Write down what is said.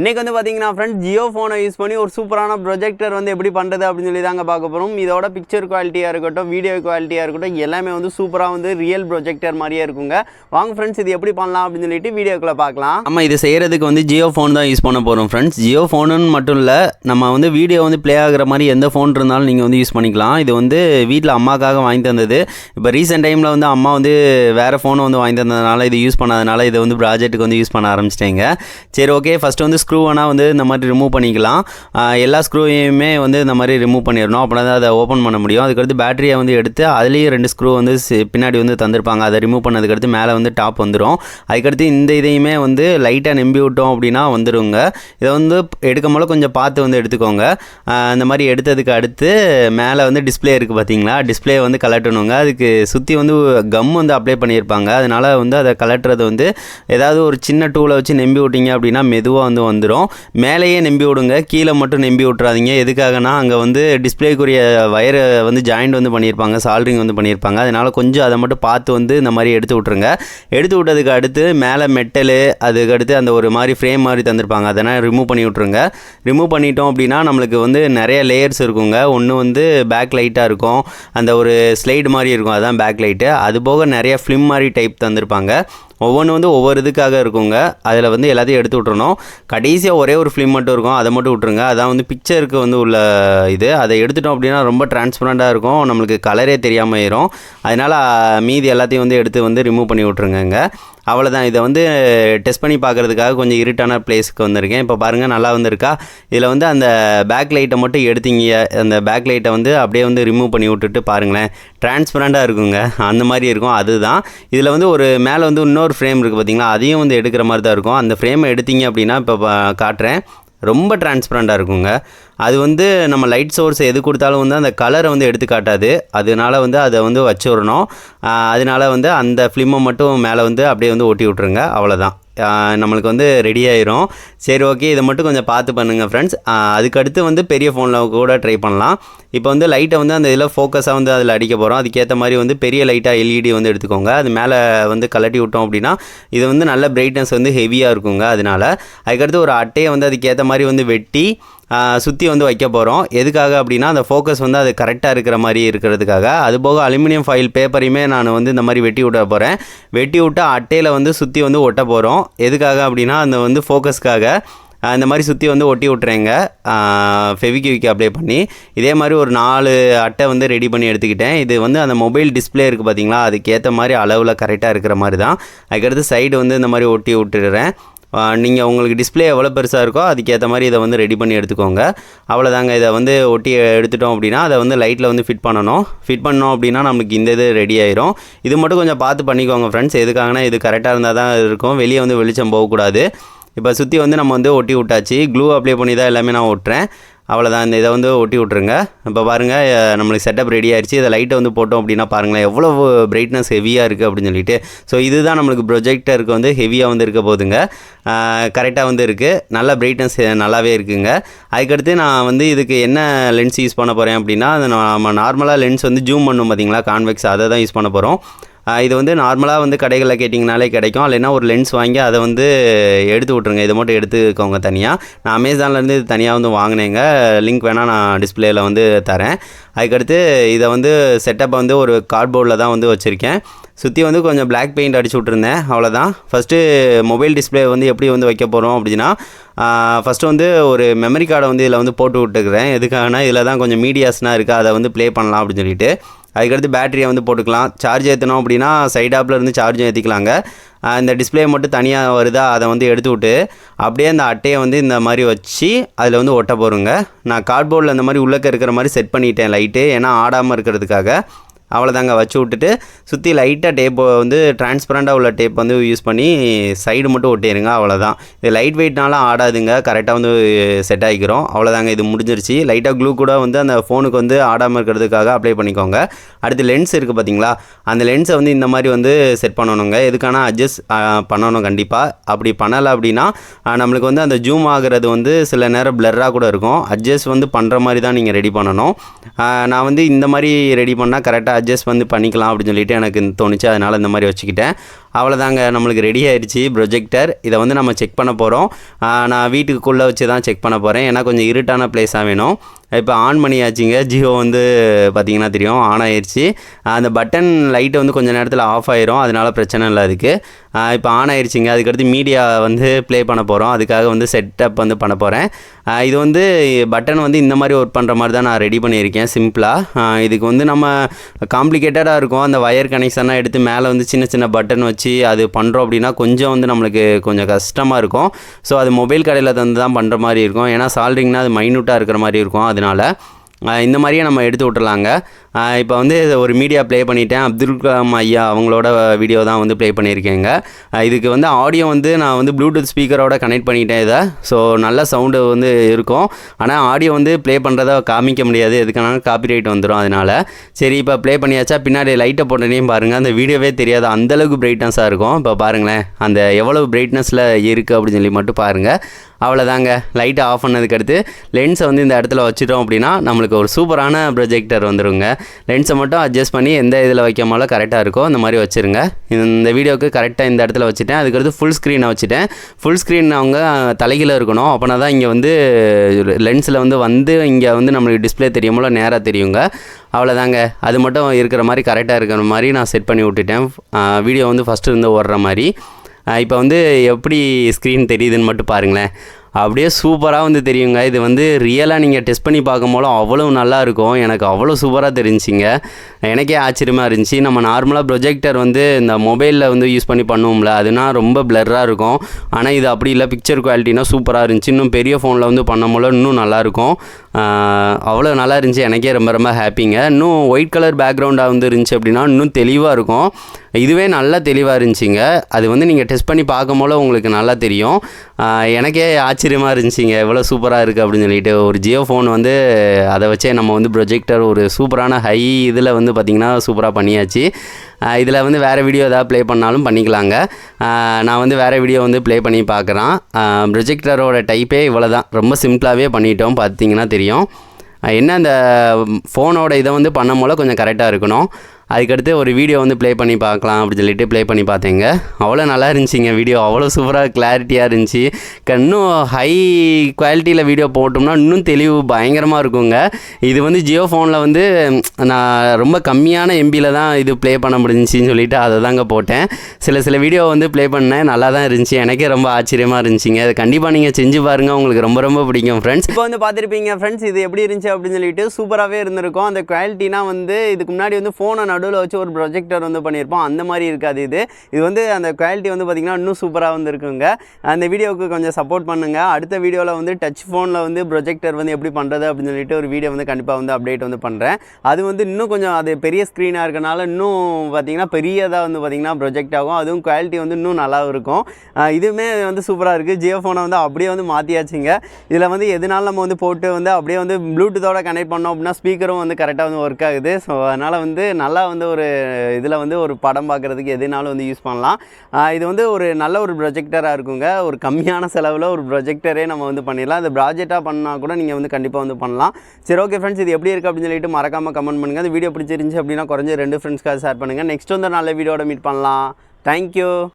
இன்னைக்கு வந்து பார்த்தீங்கன்னா ஃப்ரெண்ட் ஜியோ ஃபோனை யூஸ் பண்ணி ஒரு சூப்பரான ப்ரொஜெக்டர் வந்து எப்படி பண்ணுறது அப்படின்னு சொல்லி தாங்க பார்க்க போகிறோம் இதோட பிக்சர் குவாலிட்டியாக இருக்கட்டும் வீடியோ குவாலிட்டியாக இருக்கட்டும் எல்லாமே வந்து சூப்பராக வந்து ரியல் ப்ரொஜெக்டர் மாதிரியே இருக்குங்க. வாங்க ஃப்ரெண்ட்ஸ் இது எப்படி பண்ணலாம் அப்படின்னு சொல்லிட்டு வீடியோக்குள்ளே பார்க்கலாம். நம்ம இது செய்கிறதுக்கு வந்து ஜியோ ஃபோன் தான் யூஸ் பண்ண போகிறோம் ஃப்ரெண்ட்ஸ் ஜியோ ஃபோனுன்னு மட்டும் இல்லை நம்ம வந்து வீடியோ வந்து ப்ளே ஆகுற மாதிரி எந்த ஃபோன் இருந்தாலும் நீங்கள் வந்து யூஸ் பண்ணிக்கலாம். இது வந்து வீட்டில் அம்மாக்காக வாங்கி தந்தது. இப்போ ரீசெண்ட் டைமில் வந்து அம்மா வந்து வேறு ஃபோனை வந்து வாங்கி தந்ததுனால இது யூஸ் பண்ணாதனால இதை வந்து ப்ராஜெக்ட்டுக்கு வந்து யூஸ் பண்ண ஆரம்பிச்சிட்டேங்க. சரி ஓகே ஃபஸ்ட்டு வந்து ஸ்க்ரூ வேணால் வந்து இந்த மாதிரி ரிமூவ் பண்ணிக்கலாம். எல்லா ஸ்க்ரூவையுமே வந்து இந்த மாதிரி ரிமூவ் பண்ணிடணும். அப்படின்னா தான் அதை ஓப்பன் பண்ண முடியும். அதுக்கடுத்து பேட்டரியை வந்து எடுத்து அதுலேயும் ரெண்டு ஸ்க்ரூ வந்து பின்னாடி வந்து தந்திருப்பாங்க. அதை ரிமூவ் பண்ணதுக்கடுத்து மேலே வந்து டாப் வந்துடும் அதுக்கடுத்து இந்த இதையுமே வந்து லைட்டாக நம்பி விட்டோம் அப்படின்னா வந்துடுங்க இதை வந்து எடுக்கும் போல கொஞ்சம் பார்த்து வந்து எடுத்துக்கோங்க. அந்த இந்த மாதிரி எடுத்ததுக்கு அடுத்து மேலே வந்து டிஸ்பிளே இருக்குது பார்த்தீங்களா டிஸ்பிளே வந்து கலட்டணுங்க அதுக்கு சுற்றி வந்து கம் வந்து அப்ளை பண்ணியிருப்பாங்க. அதனால் வந்து அதை கலட்டுறது வந்து ஏதாவது ஒரு சின்ன டூலை வச்சு நம்பி விட்டீங்க அப்படின்னா மெதுவாக வந்து வந்துடும் மேலேயே நம்பி விடுங்க. கீழே மட்டும் நம்பி விட்றாதீங்க எதுக்காகனா அங்கே வந்து டிஸ்ப்ளேக்குரிய வயரை வந்து ஜாயிண்ட் வந்து பண்ணியிருப்பாங்க. சால்ட்ரிங் வந்து பண்ணியிருப்பாங்க. அதனால் கொஞ்சம் அதை மட்டும் பார்த்து வந்து இந்த மாதிரி எடுத்து விட்ருங்க எடுத்து விட்டதுக்கு அடுத்து மேலே மெட்டலு அதுக்கடுத்து அந்த ஒரு மாதிரி ஃப்ரேம் மாதிரி தந்திருப்பாங்க. அதெல்லாம் ரிமூவ் பண்ணி விட்ருங்க ரிமூவ் பண்ணிட்டோம் அப்படின்னா நம்மளுக்கு வந்து நிறைய லேயர்ஸ் இருக்குங்க. ஒன்று வந்து பேக் லைட்டாக இருக்கும். அந்த ஒரு ஸ்லைடு மாதிரி இருக்கும். அதான் பேக் லைட்டு அது போக நிறைய ஃபிலிம் மாதிரி டைப் தந்திருப்பாங்க. ஒவ்வொன்று வந்து ஒவ்வொரு இதுக்காக இருக்குங்க. அதில் வந்து எல்லாத்தையும் எடுத்து விட்டுறணும். கடைசியாக ஒரே ஒரு ஃபிலிம் மட்டும் இருக்கும். அதை மட்டும் விட்ருங்க அதான் வந்து பிக்சருக்கு வந்து உள்ள இது. அதை எடுத்துட்டோம் அப்படின்னா ரொம்ப டிரான்ஸ்பரண்ட்டாக இருக்கும். நம்மளுக்கு கலரே தெரியாமல் ஆயிரும். அதனால் மீதி எல்லாத்தையும் வந்து எடுத்து வந்து ரிமூவ் பண்ணி விட்ருங்கங்க அவ்வளோதான் இதை வந்து டெஸ்ட் பண்ணி பார்க்குறதுக்காக கொஞ்சம் இருட்டான பிளேஸ்க்கு வந்திருக்கேன். இப்போ பாருங்கள் நல்லா வந்திருக்கா? இதில் வந்து அந்த பேக் லைட்டை மட்டும் எடுத்தீங்க. அந்த பேக் லைட்டை வந்து அப்படியே வந்து ரிமூவ் பண்ணி விட்டுட்டு பாருங்களேன். டிரான்ஸ்பரண்ட்டாக இருக்குங்க. அந்த மாதிரி இருக்கும். அதுதான். இதில் வந்து ஒரு மேலே வந்து இன்னொரு ஃப்ரேம் இருக்குது பார்த்தீங்களா அதையும் வந்து எடுக்கிற மாதிரி தான் இருக்கும். அந்த ஃப்ரேமை எடுத்தீங்க அப்படின்னா இப்போ காட்டுறேன். ரொம்ப டிரான்ஸ்பரண்ட்டாக இருக்குங்க. அது வந்து நம்ம லைட் சோர்ஸ் எது கொடுத்தாலும் வந்து அந்த கலரை வந்து எடுத்து காட்டாது. அதனால வந்து அதை வந்து வச்சுடணும். அதனால வந்து அந்த ஃபிலிமை மட்டும் மேலே வந்து அப்படியே வந்து ஒட்டி விட்ருங்க அவ்வளோதான் நம்மளுக்கு வந்து ரெடி ஆயிரும். சரி ஓகே இதை மட்டும் கொஞ்சம் பார்த்து பண்ணுங்கள் ஃப்ரெண்ட்ஸ் அதுக்கடுத்து வந்து பெரிய ஃபோனில் கூட ட்ரை பண்ணலாம். இப்போ வந்து லைட்டை வந்து அந்த இதில் ஃபோக்கஸாக வந்து அதில் அடிக்க போகிறோம் அதுக்கேற்ற மாதிரி வந்து பெரிய லைட்டாக எல்இடி வந்து எடுத்துக்கோங்க. அது மேலே வந்து கலட்டி விட்டோம் அப்படின்னா இது வந்து நல்ல பிரைட்னஸ் வந்து ஹெவியாக இருக்குங்க. அதனால அதுக்கடுத்து ஒரு அட்டையை வந்து அதுக்கேற்ற மாதிரி வந்து வெட்டி சுற்றி வந்து வைக்க போகிறோம் எதுக்காக அப்படின்னா அந்த ஃபோக்கஸ் வந்து அது கரெக்டாக இருக்கிற மாதிரி இருக்கிறதுக்காக. அது போக அலுமினியம் ஃபைல் பேப்பரையுமே நான் வந்து இந்த மாதிரி வெட்டி விட போகிறேன் வெட்டி விட்டு அட்டையில் வந்து சுற்றி வந்து ஒட்ட போகிறோம் எதுக்காக அப்படின்னா அந்த வந்து ஃபோக்கஸ்க்காக இந்த மாதிரி சுற்றி வந்து ஒட்டி விட்றேங்க ஃபெவிக்யூக்கு அப்ளை பண்ணி. இதே மாதிரி ஒரு நாலு அட்டை வந்து ரெடி பண்ணி எடுத்துக்கிட்டேன். இது வந்து அந்த மொபைல் டிஸ்ப்ளே இருக்குது பார்த்தீங்களா அதுக்கேற்ற மாதிரி அளவில் கரெக்டாக இருக்கிற மாதிரி தான். அதுக்கடுத்து சைடு வந்து இந்த மாதிரி ஒட்டி விட்டுடுறேன் நீங்கள் உங்களுக்கு டிஸ்ப்ளே எவ்வளோ பெருசாக இருக்கோ அதுக்கேற்ற மாதிரி இதை வந்து ரெடி பண்ணி எடுத்துக்கோங்க. அவ்வளோதாங்க இதை வந்து ஒட்டி எடுத்துட்டோம் அப்படின்னா அதை வந்து லைட்டில் வந்து ஃபிட் பண்ணணும். ஃபிட் பண்ணோம் அப்படின்னா நமக்கு இந்த இது ரெடி ஆயிரும். இது மட்டும் கொஞ்சம் பார்த்து பண்ணிக்கோங்க ஃப்ரெண்ட்ஸ் எதுக்காகனா இது கரெக்டாக இருந்தால் தான் இருக்கும். வெளியே வந்து வெளிச்சம் போகக்கூடாது. இப்போ சுற்றி வந்து நம்ம வந்து ஒட்டி விட்டாச்சு. க்ளூ அப்ளை பண்ணி தான் எல்லாமே நான் ஒட்டுறேன். அவ்வளோதான் இந்த இதை வந்து ஒட்டி விட்ருங்க இப்போ பாருங்கள் நம்மளுக்கு செட்டப் ரெடி ஆயிடுச்சு இதை லைட்டை வந்து போட்டோம் அப்படின்னா பாருங்களேன் எவ்வளோ பிரைட்னஸ் ஹெவியாக இருக்குது அப்படின்னு சொல்லிட்டு. ஸோ இதுதான் நம்மளுக்கு ப்ரொஜெக்டருக்கு வந்து ஹெவியாக வந்து இருக்க போகுதுங்க. கரெக்டாக வந்து இருக்குது நல்ல பிரைட்னஸ் நல்லாவே இருக்குங்க. அதுக்கடுத்து நான் வந்து இதுக்கு என்ன லென்ஸ் யூஸ் பண்ண போகிறேன் அப்படின்னா அது நம்ம நார்மலாக லென்ஸ் வந்து ஜூம் பண்ணும் பார்த்தீங்களா கான்வெக்ஸ் அதை தான் யூஸ் பண்ண போகிறோம் இது வந்து நார்மலாக வந்து கடைகளில் கேட்டிங்கனாலே கிடைக்கும். இல்லைன்னா ஒரு லென்ஸ் வாங்கி அதை வந்து எடுத்து விட்ருங்க இதை மட்டும் எடுத்துக்கோங்க தனியாக நான் அமேசான்லேருந்து இது தனியாக வந்து வாங்கினேங்க. லிங்க் வேணால் நான் டிஸ்பிளேயில் வந்து தரேன். அதுக்கடுத்து இதை வந்து செட்டப்பை வந்து ஒரு கார்ட்போர்டில் தான் வந்து வச்சுருக்கேன். சுற்றி வந்து கொஞ்சம் பிளாக் பெயிண்ட் அடிச்சு விட்ருந்தேன் அவ்வளோதான் ஃபஸ்ட்டு மொபைல் டிஸ்ப்ளே வந்து எப்படி வந்து வைக்க போகிறோம் அப்படின்னா ஃபஸ்ட்டு வந்து ஒரு மெமரி கார்டை வந்து இதில் வந்து போட்டு விட்டுக்கிறேன். எதுக்காகனா இதில் தான் கொஞ்சம் மீடியாஸ்னால் இருக்குது அதை வந்து ப்ளே பண்ணலாம் அப்படின்னு சொல்லிட்டு. அதுக்கடுத்து பேட்டரியை வந்து போட்டுக்கலாம். சார்ஜ் ஏற்றணும் அப்படின்னா சைடாப்பில் இருந்து சார்ஜும் ஏற்றிக்கலாங்க இந்த டிஸ்ப்ளே மட்டும் தனியாக வருதா அதை வந்து எடுத்து விட்டு அப்படியே அந்த அட்டையை வந்து இந்த மாதிரி வச்சு அதில் வந்து ஒட்ட போகிறோங்க நான் கார்ட்போர்டில் அந்த மாதிரி உள்ளக்க இருக்கிற மாதிரி செட் பண்ணிட்டேன் லைட்டு ஏன்னா ஆடாமல் இருக்கிறதுக்காக. அவ்வளோதாங்க வச்சு விட்டுட்டு சுற்றி லைட்டாக டேப்பை வந்து டிரான்ஸ்பரண்ட்டாக உள்ள டேப் வந்து யூஸ் பண்ணி சைடு மட்டும் ஒட்டிடுங்க அவ்வளோதான் இது லைட் வெயிட்னாலும் ஆடாதுங்க. கரெக்டாக வந்து செட் ஆகிக்கிறோம் அவ்வளோதாங்க இது முடிஞ்சிருச்சு. லைட்டாக க்ளூ கூட வந்து அந்த ஃபோனுக்கு வந்து ஆடாமல் இருக்கிறதுக்காக அப்ளை பண்ணிக்கோங்க. அடுத்து லென்ஸ் இருக்குது பார்த்தீங்களா அந்த லென்ஸை வந்து இந்த மாதிரி வந்து செட் பண்ணணுங்க. எதுக்கான அட்ஜஸ்ட் பண்ணணும் கண்டிப்பாக அப்படி பண்ணலை அப்படின்னா நம்மளுக்கு வந்து அந்த ஜூம் ஆகிறது வந்து சில நேரம் பிளர்ராக கூட இருக்கும். அட்ஜஸ்ட் வந்து பண்ணுற மாதிரி தான் நீங்கள் ரெடி பண்ணணும். நான் வந்து இந்த மாதிரி ரெடி பண்ணால் கரெக்டாக அட்ஜஸ்ட் வந்து பண்ணிக்கலாம் அப்படின்னு சொல்லிட்டு எனக்கு தோணுச்சு. அதனால் இந்த மாதிரி வச்சுக்கிட்டேன். அவ்வளோதாங்க நம்மளுக்கு ரெடி ஆயிடுச்சு ப்ரொஜெக்டர் இதை வந்து நம்ம செக் பண்ண போகிறோம் நான் வீட்டுக்குள்ளே வச்சு தான் செக் பண்ண போகிறேன் ஏன்னா கொஞ்சம் இருட்டான பிளேஸாக வேணும். இப்போ ஆன் பண்ணியாச்சுங்க. ஜியோ வந்து பார்த்திங்கன்னா தெரியும் ஆன் ஆயிடுச்சு அந்த பட்டன் லைட்டு வந்து கொஞ்சம் நேரத்தில் ஆஃப் ஆயிரும். அதனால பிரச்சனை இல்லை அதுக்கு. இப்போ ஆன் ஆயிடுச்சுங்க அதுக்கடுத்து மீடியா வந்து ப்ளே பண்ண போகிறோம் அதுக்காக வந்து செட்டப் வந்து பண்ண போகிறேன் இது வந்து பட்டன் வந்து இந்த மாதிரி ஒர்க் பண்ணுற மாதிரி தான் நான் ரெடி பண்ணியிருக்கேன் சிம்பிளாக இதுக்கு வந்து நம்ம காம்ப்ளிகேட்டடாக இருக்கும். அந்த ஒயர் கனெக்ஷன்லாம் எடுத்து மேலே வந்து சின்ன சின்ன பட்டன் வச்சு அது பண்ணுறோம் அப்படின்னா கொஞ்சம் வந்து நம்மளுக்கு கொஞ்சம் கஷ்டமாக இருக்கும். ஸோ அது மொபைல் கடையில் தந்து தான் பண்ணுற மாதிரி இருக்கும். ஏன்னா சால்ட்ரிங்னா அது மைனூட்டாக இருக்கிற மாதிரி இருக்கும். அதனால் இந்த மாதிரியே நம்ம எடுத்து விட்டுறலாங்க. இப்போ வந்து இதை ஒரு மீடியா ப்ளே பண்ணிட்டேன். அப்துல் கலாம் ஐயா அவங்களோட வீடியோ தான் வந்து ப்ளே பண்ணியிருக்கேங்க இதுக்கு வந்து ஆடியோ வந்து நான் வந்து ப்ளூடூத் ஸ்பீக்கரோட கனெக்ட் பண்ணிட்டேன் இதை. ஸோ நல்ல சவுண்டு வந்து இருக்கும். ஆனால் ஆடியோ வந்து ப்ளே பண்ணுறத காமிக்க முடியாது. எதுக்கான காப்பிரைட் வந்துடும் அதனால. சரி இப்போ ப்ளே பண்ணியாச்சா? பின்னாடி லைட்டை போட்டனையும் பாருங்கள் அந்த வீடியோவே தெரியாது. அந்தளவுக்கு பிரைட்னஸாக இருக்கும். இப்போ பாருங்களேன். அந்த எவ்வளவு பிரைட்னஸில் இருக்குது அப்படின்னு சொல்லி மட்டும் பாருங்கள் அவ்வளோதாங்க லைட்டை ஆஃப் பண்ணதுக்கு அடுத்து லென்ஸை வந்து இந்த இடத்துல வச்சுட்டோம் அப்படின்னா நம்மளுக்கு ஒரு சூப்பரான ப்ரொஜெக்டர் வந்துருங்க. லென்ஸை மட்டும் அட்ஜஸ்ட் பண்ணி எந்த இதில் வைக்காமலோ கரெக்டாக இருக்கோ அந்த மாதிரி வச்சுருங்க. இந்த வீடியோவுக்கு கரெக்டாக இந்த இடத்துல வச்சுட்டேன். அதுக்கடுத்து ஃபுல் ஸ்க்ரீனை வச்சுட்டேன். ஃபுல் ஸ்க்ரீன் அவங்க தலைகீழ இருக்கணும். அப்போனா தான் இங்கே வந்து லென்ஸில் வந்து வந்து இங்கே வந்து நம்மளுக்கு டிஸ்பிளே தெரியுமோ நேராக தெரியுங்க. அவ்வளோதாங்க அது மட்டும் இருக்கிற மாதிரி கரெக்டாக இருக்கிற மாதிரி நான் செட் பண்ணி விட்டுட்டேன். வீடியோ வந்து ஃபஸ்ட்டு இருந்து ஓடுற மாதிரி. இப்போ வந்து எப்படி ஸ்க்ரீன் தெரியுதுன்னு மட்டும் பாருங்களேன். அப்படியே சூப்பராக வந்து தெரியுங்க. இது வந்து ரியலாக நீங்கள் டெஸ்ட் பண்ணி பார்க்கும்போது அவ்வளோ நல்லாயிருக்கும் எனக்கு அவ்வளோ சூப்பராக தெரிஞ்சிங்க எனக்கே ஆச்சரியமாக இருந்துச்சு. நம்ம நார்மலாக ப்ரொஜெக்டர் வந்து இந்த மொபைலில் வந்து யூஸ் பண்ணி பண்ணுவோம்ல அதுனா ரொம்ப பிளர்ராக இருக்கும். ஆனால் இது அப்படி இல்லை. பிக்சர் குவாலிட்டினா சூப்பராக இருந்துச்சு. இன்னும் பெரிய ஃபோனில் வந்து பண்ணும்போது இன்னும் நல்லாயிருக்கும் அவ்வளோ நல்லா இருந்துச்சு. எனக்கே ரொம்ப ரொம்ப ஹாப்பிங்க இன்னும் ஒயிட் கலர் பேக்ரவுண்டாக வந்து இருந்துச்சு அப்படின்னா இன்னும் தெளிவாக இருக்கும். இதுவே நல்லா தெளிவாக இருந்துச்சிங்க. அது வந்து நீங்கள் டெஸ்ட் பண்ணி பார்க்கும்போது உங்களுக்கு நல்லா தெரியும். எனக்கே ஆச்சரியமாக இருந்துச்சிங்க. எவ்வளோ சூப்பராக இருக்குது அப்படின்னு சொல்லிட்டு. ஒரு ஜியோ ஃபோன் வந்து அதை வச்சே நம்ம வந்து ப்ரொஜெக்டர் ஒரு சூப்பரான ஹை இதில் வந்து பார்த்திங்கன்னா சூப்பராக பண்ணியாச்சு. இதில் வந்து வேறு வீடியோ எதாவது ப்ளே பண்ணாலும் பண்ணிக்கலாங்க. நான் வந்து வேறு வீடியோ வந்து ப்ளே பண்ணி பார்க்குறேன். ப்ரொஜெக்டரோட டைப்பே இவ்வளோ தான் ரொம்ப சிம்பிளாகவே பண்ணிட்டோம். பார்த்தீங்கன்னா தெரியும். என்ன அந்த ஃபோனோட இதை வந்து பண்ணும் போல கொஞ்சம் கரெக்டாக இருக்கணும். அதுக்கடுத்து ஒரு வீடியோ வந்து ப்ளே பண்ணி பார்க்கலாம் அப்படின்னு சொல்லிட்டு ப்ளே பண்ணி பார்த்தேங்க. அவ்வளோ நல்லா இருந்துச்சுங்க வீடியோ அவ்வளோ சூப்பராக கிளாரிட்டியாக இருந்துச்சு. இன்னும் ஹை குவாலிட்டியில் வீடியோ போட்டோம்னா இன்னும் தெளிவு பயங்கரமாக இருக்குங்க. இது வந்து ஜியோ ஃபோனில் வந்து நான் ரொம்ப கம்மியான எம்பியில் தான் இது ப்ளே பண்ண முடிஞ்சின்னு சொல்லிட்டு அதை தாங்க போட்டேன். சில சில வீடியோ வந்து ப்ளே பண்ணேன். நல்லா தான் இருந்துச்சு. எனக்கே ரொம்ப ஆச்சரியமாக இருந்துச்சுங்க. அது கண்டிப்பாக நீங்கள் செஞ்சு பாருங்கள் உங்களுக்கு ரொம்ப ரொம்ப பிடிக்கும் ஃப்ரெண்ட்ஸ் இப்போ வந்து பார்த்துருப்பீங்க ஃப்ரெண்ட்ஸ் இது எப்படி இருந்துச்சு அப்படின்னு சொல்லிட்டு சூப்பராகவே இருந்திருக்கும். அந்த குவாலிட்டினா வந்து இதுக்கு முன்னாடி வந்து ஃபோனை நடுவில் வச்சு ஒரு ப்ரொஜெக்டர் வந்து பண்ணியிருப்போம். அந்த மாதிரி இருக்காது இது. இது வந்து அந்த குவாலிட்டி வந்து பார்த்திங்கன்னா இன்னும் சூப்பராக வந்து இருக்குங்க. அந்த வீடியோவுக்கு கொஞ்சம் சப்போர்ட் பண்ணுங்கள் அடுத்த வீடியோவில் வந்து டச் ஃபோனில் வந்து ப்ரொஜெக்டர் வந்து எப்படி பண்ணுறது அப்படின்னு சொல்லிட்டு ஒரு வீடியோ வந்து கண்டிப்பாக வந்து அப்டேட் வந்து பண்ணுறேன் அது வந்து இன்னும் கொஞ்சம் அது பெரிய ஸ்க்ரீனாக இருக்கனால இன்னும் பார்த்தீங்கன்னா பெரியதாக வந்து பார்த்திங்கன்னா ப்ரொஜெக்ட் ஆகும். அதுவும் குவாலிட்டி வந்து இன்னும் நல்லா இருக்கும். இதுவுமே வந்து சூப்பராக இருக்குது ஜியோ ஃபோனை வந்து அப்படியே வந்து மாற்றியாச்சுங்க இதில் வந்து எதுனாலும் நம்ம வந்து போட்டு வந்து அப்படியே வந்து ப்ளூடூத்தோட கனெக்ட் பண்ணோம் அப்படின்னா ஸ்பீக்கரும் வந்து கரெக்டாக வந்து ஒர்க் ஆகுது. ஸோ அதனால் வந்து நல்லா வந்து ஒரு இதில் வந்து ஒரு படம் பார்க்குறதுக்கு எதுனாலும் வந்து யூஸ் பண்ணலாம். இது வந்து ஒரு நல்ல ஒரு ப்ரொஜெக்டராக இருக்குங்க. ஒரு கம்மியான செலவில் ஒரு ப்ரொஜெக்டரே நம்ம வந்து பண்ணிடலாம். அது ப்ராஜெக்டாக பண்ணால் கூட நீங்கள் வந்து கண்டிப்பாக வந்து பண்ணலாம். சரி ஓகே ஃப்ரெண்ட்ஸ் இது எப்படி இருக்குது அப்படின்னு சொல்லிட்டு மறக்காமல் கமெண்ட் பண்ணுங்கள் அந்த வீடியோ பிடிச்சிருந்துச்சி அப்படின்னா குறைஞ்ச ரெண்டு ஃப்ரெண்ட்ஸ்க்காக ஷேர் பண்ணுங்கள் நெக்ஸ்ட் வந்து நல்ல வீடியோட மீட் பண்ணலாம். தேங்க்யூ